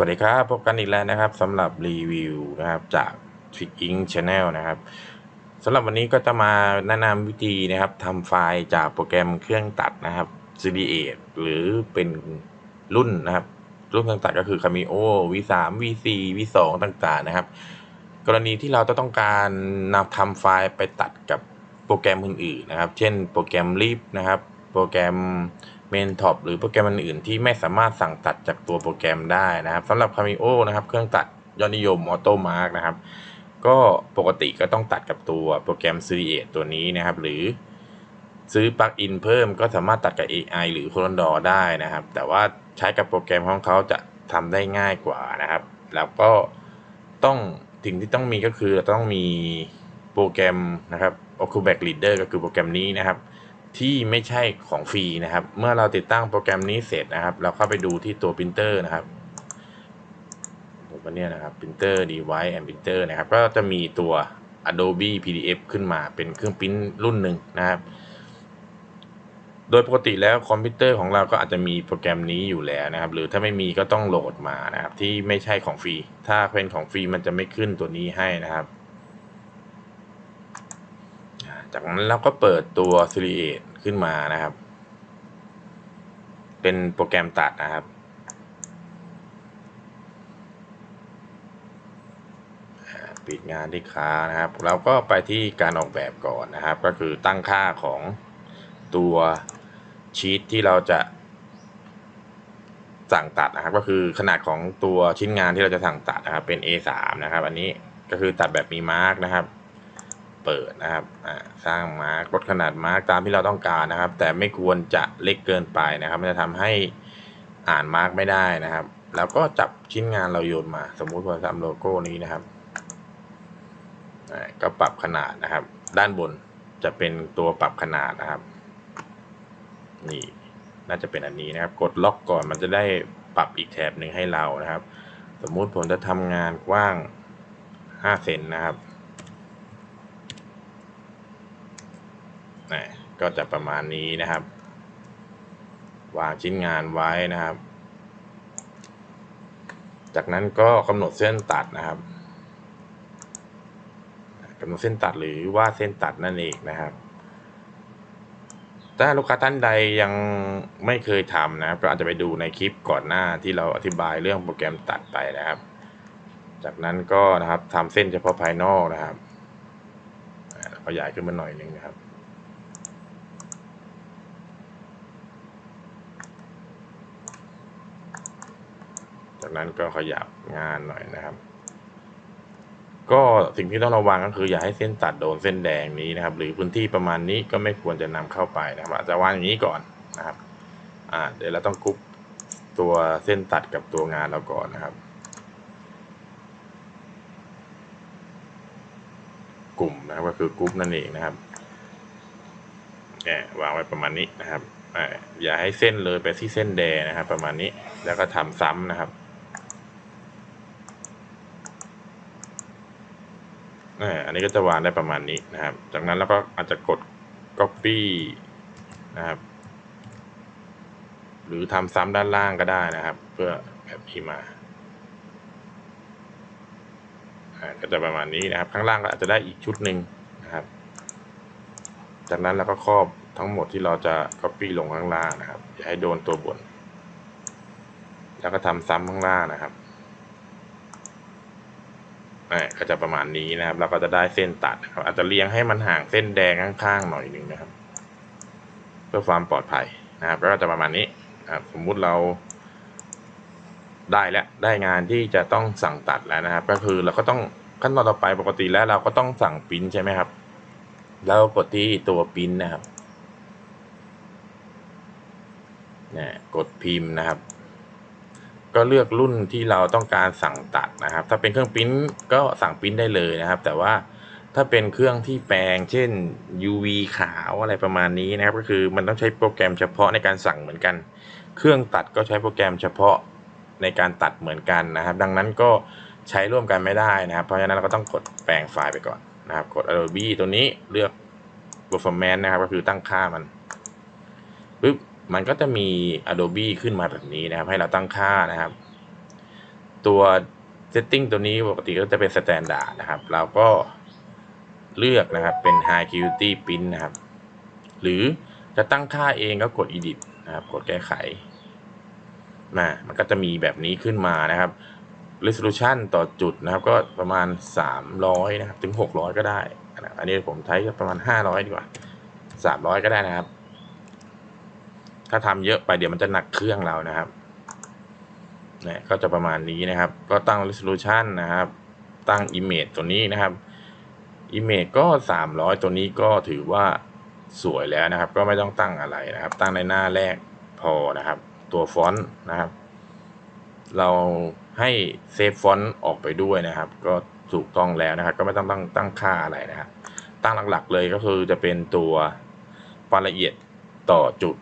วัสดีครับ พบกันอีกแล้วนะครับสำหรับรีวิวนะครับจาก Trick Ink Channel นะครับสำหรับวันนี้ก็จะมาแนะนำวิธีนะครับทำไฟล์จากโปรแกรมเครื่องตัดนะครับ CD8 หรือเป็นรุ่นนะครับ รุ่นเครื่องตัดก็คือ Cameo V3 V4 V2 ต่างๆนะครับ กรณีที่เราจะต้องการนำทำไฟล์ไปตัดกับโปรแกรมอื่นๆนะครับ เช่นโปรแกรม Leap นะครับ โปรแกรม เมนท็อปหรือโปรแกรมอื่นๆที่ไม่สามารถสั่งตัดจากตัวโปรแกรมได้นะครับสำหรับ Cameo นะครับ เครื่องตัดยอดนิยม Auto Mark นะครับ ก็ปกติก็ต้องตัดกับตัวโปรแกรม c 8ตัวนี้นะครับ หรือซื้อปลั๊กอินเพิ่มก็สามารถตัดกับ AI หรือ c o r o n d o r ได้นะครับ แต่ว่าใช้กับโปรแกรมของเขาจะทำได้ง่ายกว่านะครับ แล้วก็ต้องสิ่งที่ต้องมีก็คือเราต้องมีโปรแกรมนะครับ Acrobat Reader ก็คือโปรแกรมนี้นะครับ ที่ไม่ใช่ของฟรีนะครับ เมื่อเราติดตั้งโปรแกรมนี้เสร็จนะครับ เราเข้าไปดูที่ตัวปรินเตอร์นะครับตัวเนี้ยนะครับ printer device and printer นะครับ ก็จะมีตัว Adobe PDF ขึ้นมาเป็นเครื่องปริ้นรุ่นหนึ่งนะครับ โดยปกติแล้วคอมพิวเตอร์ของเราก็อาจจะมีโปรแกรมนี้อยู่แล้วนะครับ หรือถ้าไม่มีก็ต้องโหลดมานะครับ ที่ไม่ใช่ของฟรี ถ้าเป็นของฟรีมันจะไม่ขึ้นตัวนี้ให้นะครับ จากนั้นเราก็เปิดตัว s e r i a t ขึ้นมานะครับ เป็นโปรแกรมตัดนะครับ ปิดงานที่ค้านะครับ เราก็ไปที่การออกแบบก่อนนะครับ ก็คือตั้งค่าของตัวชีตที่เราจะสั่งตัดนะครับ ก็คือขนาดของตัวชิ้นงานที่เราจะสั่งตัดนะครับ เป็น A3 นะครับ อันนี้ก็คือตัดแบบมีมาร์กนะครับ เปิดนะครับสร้างมาร์กลดขนาดมาร์กตามที่เราต้องการนะครับ แต่ไม่ควรจะเล็กเกินไปนะครับ มันจะทำให้อ่านมาร์กไม่ได้นะครับ แล้วก็จับชิ้นงานเราโยนมา สมมุติว่าทำโลโก้นี้นะครับก็ปรับขนาดนะครับ ด้านบนจะเป็นตัวปรับขนาดนะครับ นี่น่าจะเป็นอันนี้นะครับ กดล็อกก่อนมันจะได้ปรับอีกแถบหนึ่งให้เรานะครับ สมมุติผมจะทำงานกว้าง5เซนนะครับนะ ก็จะประมาณนี้นะครับ วางชิ้นงานไว้นะครับ จากนั้นก็กำหนดเส้นตัดนะครับกำหนดเส้นตัดหรือว่าเส้นตัดนั่นเองนะครับ ถ้าลูกค้าท่านใดยังไม่เคยทำนะครับ ก็อาจจะไปดูในคลิปก่อนหน้าที่เราอธิบายเรื่องโปรแกรมตัดไปนะครับ จากนั้นก็นะครับทำเส้นเฉพาะภายนอกนะครับขยายขึ้นมาหน่อยหนึ่งนะครับ จากนั้นก็ขยับงานหน่อยนะครับ ก็สิ่งที่ต้องระวังก็คืออย่าให้เส้นตัดโดนเส้นแดงนี้นะครับ หรือพื้นที่ประมาณนี้ก็ไม่ควรจะนำเข้าไปนะครับอาจจะวางอย่างนี้ก่อนนะครับอ่าเดี๋ยวเราต้องกรุ๊ปตัวเส้นตัดกับตัวงานเราก่อนนะครับ กลุ่มนะครับก็คือกรุ๊ปนั่นเองนะครับแหมวางไว้ประมาณนี้นะครับอ่าอย่าให้เส้นเลยไปที่เส้นแดงนะครับ ประมาณนี้ แล้วก็ทำซ้ำนะครับ อันนี้ก็จะวางได้ประมาณนี้นะครับ จากนั้นเราก็อาจจะกด copy นะครับ หรือทำซ้ำด้านล่างก็ได้นะครับ เพื่อแบบนี้มาก็จะประมาณนี้นะครับ ข้างล่างก็อาจจะได้อีกชุดหนึ่งนะครับ จากนั้นเราก็ครอบทั้งหมดที่เราจะ copy ลงข้างล่างนะครับ อย่าให้โดนตัวบน แล้วก็ทำซ้ำข้างล่างนะครับ ก็จะประมาณนี้นะครับเราก็จะได้เส้นตัดนะครับ อาจจะเลี้ยงให้มันห่างเส้นแดงข้างๆหน่อยหนึ่งนะครับ เพื่อความปลอดภัยนะครับก็จะประมาณนี้ครับสมมุติเรา ได้แล้วได้งานที่จะต้องสั่งตัดแล้วนะครับ ก็คือเราก็ต้องขั้นตอนต่อไปปกติแล้วเราก็ต้องสั่งปิ้นใช่ไหมครับแล้วกดที่ตัวปิ้นนะครับนี่กดพิมพ์นะครับ ก็เลือกรุ่นที่เราต้องการสั่งตัดนะครับ ถ้าเป็นเครื่องปริ้นก็สั่งปริ้นได้เลยนะครับ แต่ว่าถ้าเป็นเครื่องที่แปลง เช่น UV ขาวอะไรประมาณนี้นะครับ ก็คือมันต้องใช้โปรแกรมเฉพาะในการสั่งเหมือนกัน เครื่องตัดก็ใช้โปรแกรมเฉพาะในการตัดเหมือนกันนะครับ ดังนั้นก็ใช้ร่วมกันไม่ได้นะครับ เพราะฉะนั้นเราก็ต้องกดแปลงไฟล์ไปก่อนนะครับ กด Adobe ตัวนี้เลือก performance นะครับ ก็คือตั้งค่ามันปึ๊บ มันก็จะมี Adobe ขึ้นมาแบบนี้นะครับ ให้เราตั้งค่านะครับ ตัว setting ตัวนี้ปกติก็จะเป็น standard นะครับ เราก็เลือกนะครับเป็น high acuity print นะครับ หรือจะตั้งค่าเองก็กด edit นะครับ กดแก้ไขมามันก็จะมีแบบนี้ขึ้นมานะครับ resolution ต่อจุดนะครับ ก็ประมาณ 300 นะครับ ถึง 600 ก็ได้ อันนี้ผมใช้ประมาณ 500 ดีกว่า 300 ก็ได้นะครับ ถ้าทำเยอะไปเดี๋ยวมันจะหนักเครื่องเรานะครับเนี่ยก็จะประมาณนี้นะครับ ก็ตั้ง resolution นะครับ ตั้ง image ตัวนี้นะครับ image ก็ 300 ตัวนี้ก็ถือว่าสวยแล้วนะครับ ก็ไม่ต้องตั้งอะไรนะครับ ตั้งในหน้าแรกพอนะครับ ตัวฟอนต์นะครับ เราให้เซฟฟอนต์ออกไปด้วยนะครับ ก็ถูกต้องแล้วนะครับ ก็ไม่ต้องตั้งตั้งค่าอะไรนะครับ ตั้งหลักๆเลยก็คือจะเป็นตัวความละเอียดต่อจุด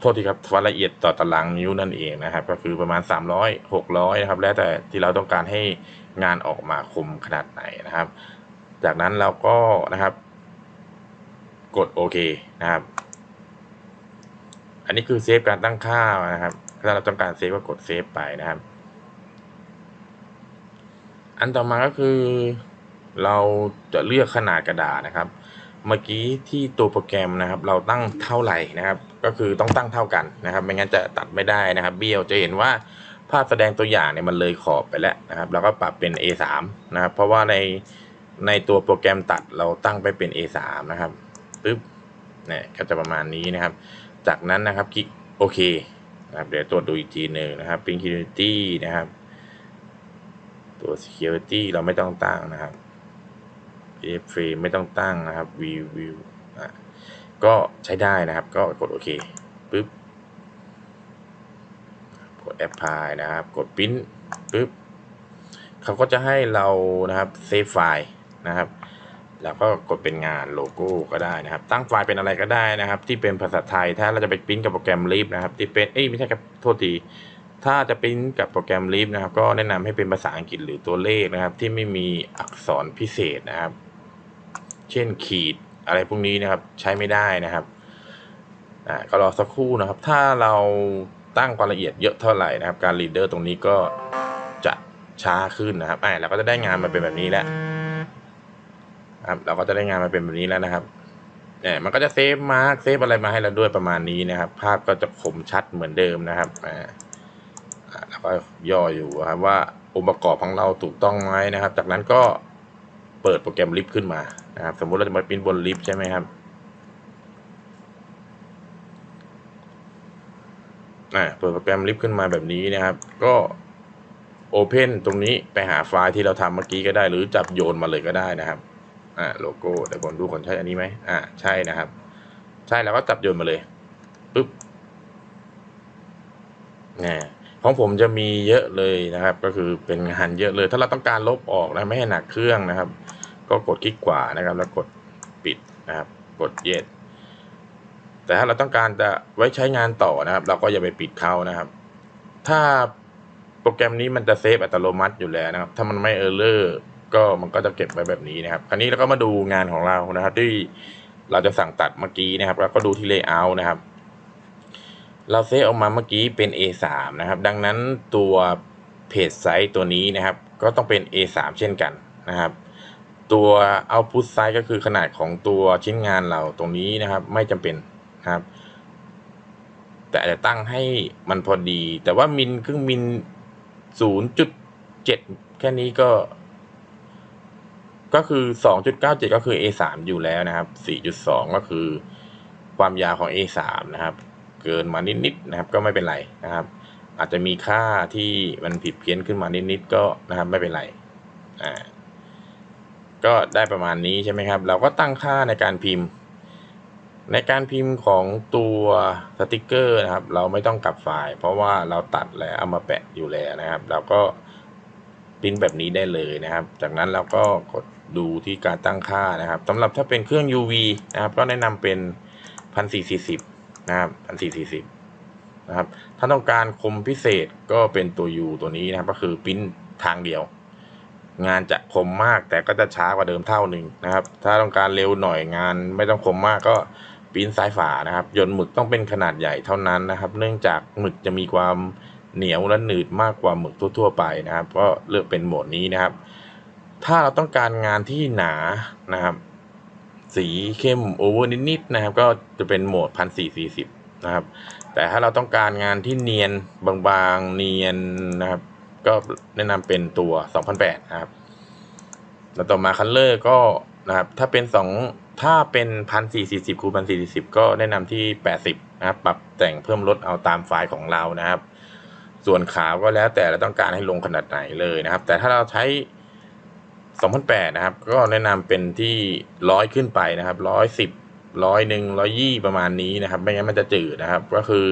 โทษทีครับความละเอียดต่อตารางนิ้วนั่นเองนะครับ ก็คือประมาณ 300 600นะครับ แล้วแต่ที่เราต้องการให้งานออกมาคมขนาดไหนนะครับ จากนั้นเราก็นะครับ กดโอเคนะครับ อันนี้คือเซฟการตั้งค่านะครับ ถ้าเราต้องการเซฟก็กดเซฟไปนะครับ อันต่อมาก็คือเราจะเลือกขนาดกระดาษนะครับ เมื่อกี้ที่ตัวโปรแกรมนะครับ เราตั้งเท่าไหร่นะครับ ก็คือต้องตั้งเท่ากันนะครับ ไม่งั้นจะตัดไม่ได้นะครับ เบี้ยวจะเห็นว่าภาพแสดงตัวอย่างเนี่ยมันเลยขอบไปแล้วนะครับ เราก็ปรับเป็น A3 นะครับ เพราะว่าในในตัวโปรแกรมตัดเราตั้งไปเป็น A3 นะครับปึ๊บเนี่ยก็จะประมาณนี้นะครับ จากนั้นนะครับคลิกโอเคนะครับเดี๋ยวตรวจดูอีกทีหนึ่งนะครับ Pin Security นะครับ ตัว Security เราไม่ต้องตั้งนะครับ f frame ไม่ต้องตั้งนะครับ view view อะก็ใช้ได้นะครับ ก็กดโอเคปึ๊บกด apply นะครับ กด print ปึ๊บเขาก็จะให้เรานะครับ save ไฟล์นะครับ แล้วก็กดเป็นงานโลโก้ก็ได้นะครับ ตั้งไฟล์เป็นอะไรก็ได้นะครับ ที่เป็นภาษาไทย ถ้าเราจะไปปริ้นกับโปรแกรม Leap นะครับ ที่เป็น เอ้ยไม่ใช่กับโทษที ถ้าจะปริ้นกับโปรแกรม Leap นะครับ ก็แนะนำให้เป็นภาษาอังกฤษหรือตัวเลขนะครับ ที่ไม่มีอักษรพิเศษนะครับ เช่นขีดอะไรพวกนี้นะครับใช้ไม่ได้นะครับอ่าก็รอสักครู่นะครับ ถ้าเราตั้งความละเอียดเยอะเท่าไหร่นะครับ การรีดเดอร์ตรงนี้ก็จะช้าขึ้นนะครับอ่าเราก็จะได้งานมาเป็นแบบนี้แล้วครับเราก็จะได้งานมาเป็นแบบนี้แล้วนะครับเนี่ยมันก็จะเซฟมาร์กเซฟอะไรมาให้เราด้วยประมาณนี้นะครับ ภาพก็จะคมชัดเหมือนเดิมนะครับอ่าแล้วก็ย่ออยู่ครับว่าองค์ประกอบของเราถูกต้องไหมนะครับ จากนั้นก็ เปิดโปรแกรมลิฟต์ขึ้นมานะครับสมมุติเราจะมาปิ้นบนลิฟต์ใช่ไหมครับอ่าเปิดโปรแกรมลิฟต์ขึ้นมาแบบนี้นะครับ ก็โอเพนตรงนี้ไปหาไฟล์ที่เราทำเมื่อกี้ก็ได้ หรือจับโยนมาเลยก็ได้นะครับอ่าโลโก้เดี๋ยวผมดูก่อนใช่อันนี้ไหมอ่าใช่นะครับ ใช่แล้วก็จับโยนมาเลยปุ๊บนี่ ของผมจะมีเยอะเลยนะครับ ก็คือเป็นงานเยอะเลย ถ้าเราต้องการลบออกนะไม่ให้หนักเครื่องนะครับ ก็กดคลิกขวานะครับ แล้วกดปิดนะครับ กดเย็ดแต่ถ้าเราต้องการจะไว้ใช้งานต่อนะครับ เราก็อย่าไปปิดเขานะครับ ถ้าโปรแกรมนี้มันจะเซฟอัตโนมัติอยู่แล้วนะครับ ถ้ามันไม่เออร์เลอร์ก็มันก็จะเก็บไว้แบบนี้นะครับ คราวนี้เราก็มาดูงานของเรานะครับ ที่เราจะสั่งตัดเมื่อกี้นะครับ แล้วก็ดูที่ layout นะครับ เราเซฟออกมาเมื่อกี้เป็น A3 นะครับ ดังนั้นตัวเพจไซต์ตัวนี้นะครับ ก็ต้องเป็น A3 เช่นกันนะครับ ตัว output size ก็คือขนาดของตัวชิ้นงานเราตรงนี้นะครับ ไม่จำเป็นนะครับ แต่อาจจะตั้งให้มันพอดี แต่ว่ามินครึ่งมิน0.7 แค่นี้ก็ ก็คือ 2.97 ก็คือ A3 อยู่แล้วนะครับ 4.2 ก็คือความยาวของ A3 นะครับ เกินมานิดๆนะครับ ก็ไม่เป็นไรนะครับ อาจจะมีค่าที่มันผิดเพี้ยนขึ้นมานิดๆก็นะครับไม่เป็นไรอ่าก็ได้ประมาณนี้ใช่ไหมครับ เราก็ตั้งค่าในการพิมพ์ ในการพิมพ์ของตัวสติกเกอร์นะครับ เราไม่ต้องกลับไฟล์เพราะว่าเราตัดแล้วเอามาแปะอยู่แล้วนะครับ เราก็พิมพ์แบบนี้ได้เลยนะครับ จากนั้นเราก็กดดูที่การตั้งค่านะครับสำหรับถ้าเป็นเครื่อง UV นะครับ ก็แนะนำเป็น 1440 นะครับ1440นะครับ ถ้าต้องการคมพิเศษก็เป็นตัว U ตัวนี้นะครับ ก็คือพิมพ์ทางเดียว งานจะคมมากแต่ก็จะช้ากว่าเดิมเท่าหนึ่งนะครับ ถ้าต้องการเร็วหน่อยงานไม่ต้องคมมากก็ปิ้นซ้ายฝานะครับยนต์หมึกต้องเป็นขนาดใหญ่เท่านั้นนะครับ เนื่องจากหมึกจะมีความเหนียวและหนืดมากกว่าหมึกทั่ว ๆ ไปนะครับ ก็เลือกเป็นโหมดนี้นะครับ ถ้าเราต้องการงานที่หนานะครับ สีเข้มโอเวอร์นิดๆนะครับ ก็จะเป็นโหมดพันสี่สี่สิบนะครับ แต่ถ้าเราต้องการงานที่เนียนบางๆเนียนนะครับ ก็แนะนำเป็นตัว 2008 นะครับแล้วต่อมาคัลเลอร์ก็นะครับ ถ้าเป็นสองถ้าเป็นพันสี่สี่สิบคูณพันสี่สี่สิบก็แนะนำที่แปดสิบนะครับ ปรับแต่งเพิ่มลดเอาตามไฟล์ของเรานะครับ ส่วนขาวก็แล้วแต่เราต้องการให้ลงขนาดไหนเลยนะครับ แต่ถ้าเราใช้ 2008 นะครับ ก็แนะนำเป็นที่ร้อยขึ้นไปนะครับร้อยสิบร้อยหนึ่งร้อยยี่ประมาณนี้นะครับ ไม่งั้นมันจะจืดนะครับ ก็คือ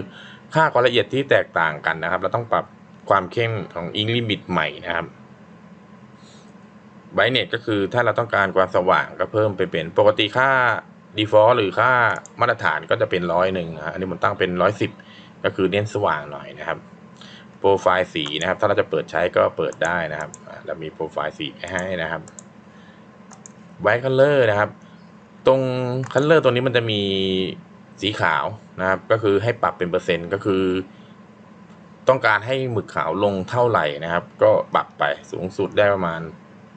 ค่าความละเอียดที่แตกต่างกันนะครับ เราต้องปรับความเข้มของอิงลิมิตใหม่นะครับไบเน็ตก็คือถ้าเราต้องการความสว่างก็เพิ่มไปเป็นปกติค่า default หรือค่ามาตรฐานก็จะเป็นร้อยหนึ่งอันนี้ผมตั้งเป็นร้อยสิบก็คือเน้นสว่างหน่อยนะครับ โปรไฟล์สีนะครับ ถ้าเราจะเปิดใช้ก็เปิดได้นะครับเรามีโปรไฟล์สีให้นะครับไวท์คัลเลอร์นะครับ ตรงคัลเลอร์ตัวนี้มันจะมีสีขาวนะครับ ก็คือให้ปรับเป็นเปอร์เซ็นต์ก็คือ ต้องการให้หมึกขาวลงเท่าไหร่นะครับ ก็ปรับไปสูงสุดได้ประมาณ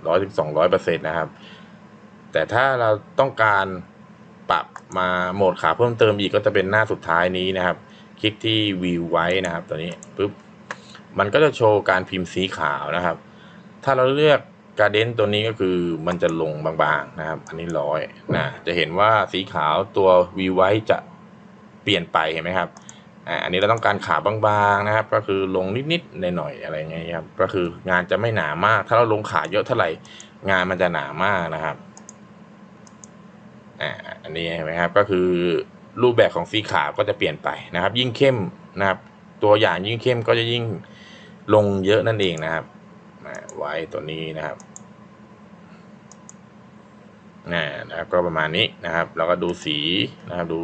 ร้อยถึงสองร้อยเปอร์เซ็นต์นะครับ แต่ถ้าเราต้องการปรับมาโหมดขาวเพิ่มเติมอีกก็จะเป็นหน้าสุดท้ายนี้นะครับ คลิกที่วิวไว้นะครับ ตัวนี้ปุ๊บ มันก็จะโชว์การพิมพ์สีขาวนะครับ ถ้าเราเลือกการเดนตัวนี้ก็คือมันจะลงบางๆนะครับ อันนี้ร้อยนะจะเห็นว่าสีขาวตัววีไว้จะเปลี่ยนไปเห็นไหมครับอ่าอันนี้เราต้องการขาวบางๆนะครับ ก็คือลงนิดๆหน่อยๆอะไรเงี้ยครับก็คืองานจะไม่หนามาก ถ้าเราลงขาเยอะเท่าไหร่งานมันจะหนามากนะครับอ่าอันนี้เห็นไหมครับก็คือรูปแบบของสีขาวก็จะเปลี่ยนไปนะครับ ยิ่งเข้มนะครับ ตัวอย่างยิ่งเข้มก็จะยิ่ง ลงเยอะนั่นเองนะครับไว้ตัวนี้นะครับนะนะครับก็ประมาณนี้นะครับ เราก็ดูสีนะครับดู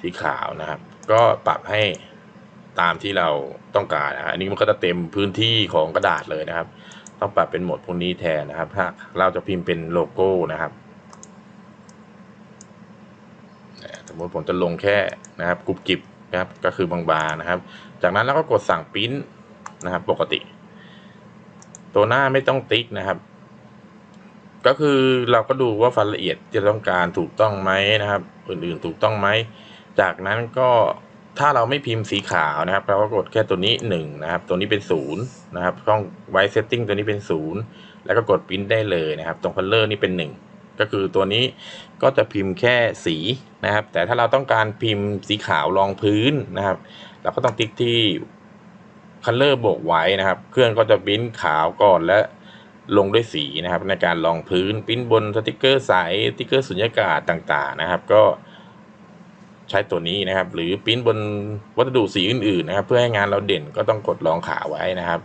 สีขาวนะครับ ก็ปรับให้ตามที่เราต้องการนะอันนี้มันก็จะเต็มพื้นที่ของกระดาษเลยนะครับ ต้องปรับเป็นโหมดพวกนี้แทนนะครับ ถ้าเราจะพิมพ์เป็นโลโก้นะครับสมมติผมจะลงแค่นะครับกรุบกริบนะครับก็คือบางๆนะครับ จากนั้นเราก็กดสั่งปริ้น นะครับ ปกติ ตัวหน้าไม่ต้องติ๊กนะครับ ก็คือเราก็ดูว่าฟันละเอียดที่เราต้องการถูกต้องไหมนะครับ อื่นๆถูกต้องไหม จากนั้นก็ถ้าเราไม่พิมพ์สีขาวนะครับเราก็กดแค่ตัวนี้หนึ่งนะครับ ตัวนี้เป็นศูนย์นะครับช่องไวเซตติ้งตัวนี้เป็นศูนย์แล้วก็กดปริ้นได้เลยนะครับ ตรงคัลเลอร์นี่เป็นหนึ่งก็คือตัวนี้ก็จะพิมพ์แค่สีนะครับ แต่ถ้าเราต้องการพิมพ์สีขาวรองพื้นนะครับ เราก็ต้องติ๊กที่ คัลเลอร์บวกไว้นะครับ เครื่องก็จะปริ้นขาวก่อนและลงด้วยสีนะครับ ในการรองพื้นปิ้นบนสติกเกอร์ใสสติกเกอร์สุญญากาศต่างๆนะครับ ก็ใช้ตัวนี้นะครับ หรือปิ้นบนวัสดุสีอื่นๆนะครับ เพื่อให้งานเราเด่นก็ต้องกดรองขาไว้นะครับ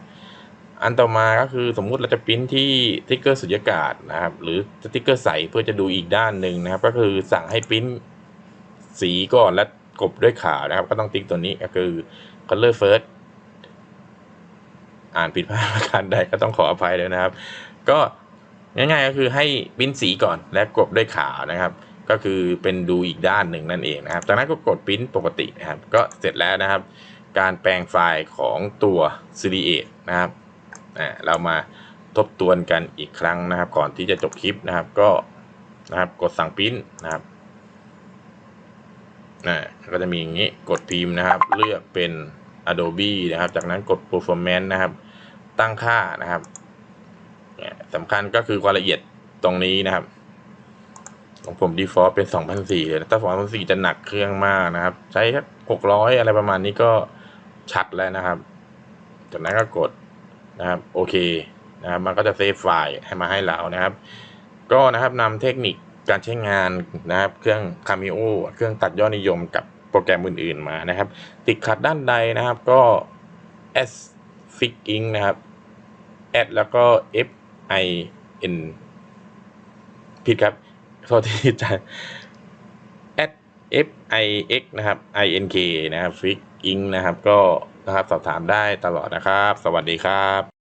อันต่อมาก็คือสมมุติเราจะปิ้นที่สติกเกอร์สุญญากาศนะครับ หรือสติกเกอร์ใสเพื่อจะดูอีกด้านหนึ่งนะครับ ก็คือสั่งให้ปิ้นสีก่อนและกบด้วยขาวนะครับ ก็ต้องติ๊กตัวนี้ก็คือ color first อ่านผิดพลาดประการใดก็ต้องขออภัยเลยนะครับ ก็ง่ายๆก็คือให้ปิ้นสีก่อนและกบด้วยขาวนะครับ ก็คือเป็นดูอีกด้านหนึ่งนั่นเองนะครับจากนั้นก็กดปริ้นปกตินะครับ ก็เสร็จแล้วนะครับ การแปลงไฟล์ของตัว CD8 นะครับอ่าเรามาทบทวนกันอีกครั้งนะครับ ก่อนที่จะจบคลิปนะครับ ก็นะครับกดสั่งปริ้นนะครับอ่าก็จะมีอย่างนี้กดพิมพ์นะครับ เลือกเป็น Adobe นะครับ จากนั้นกด Performance นะครับ ตั้งค่านะครับสำคัญก็คือความละเอียดตรงนี้นะครับ ของผม default เป็น 2004เลยนะถ้า 2004 จะหนักเครื่องมากนะครับ ใช้600 อะไรประมาณนี้ก็ชัดแล้วนะครับ จากนั้นก็กดนะครับโอเคนะครับมันก็จะเซฟไฟล์ให้มาให้เรานะครับ ก็นะครับนำเทคนิคการใช้งานนะครับ เครื่อง Cameo เครื่องตัดยอดนิยมกับ โปรแกรมอื่นๆมานะครับ ติดขัดด้านใดนะครับก็ s fixing นะครับ add แล้วก็ f i n ผิดครับโทษทีจ้ะ add f i x นะครับ i n k นะครับ fixing นะครับ ก็นะครับสอบถามได้ตลอดนะครับ สวัสดีครับ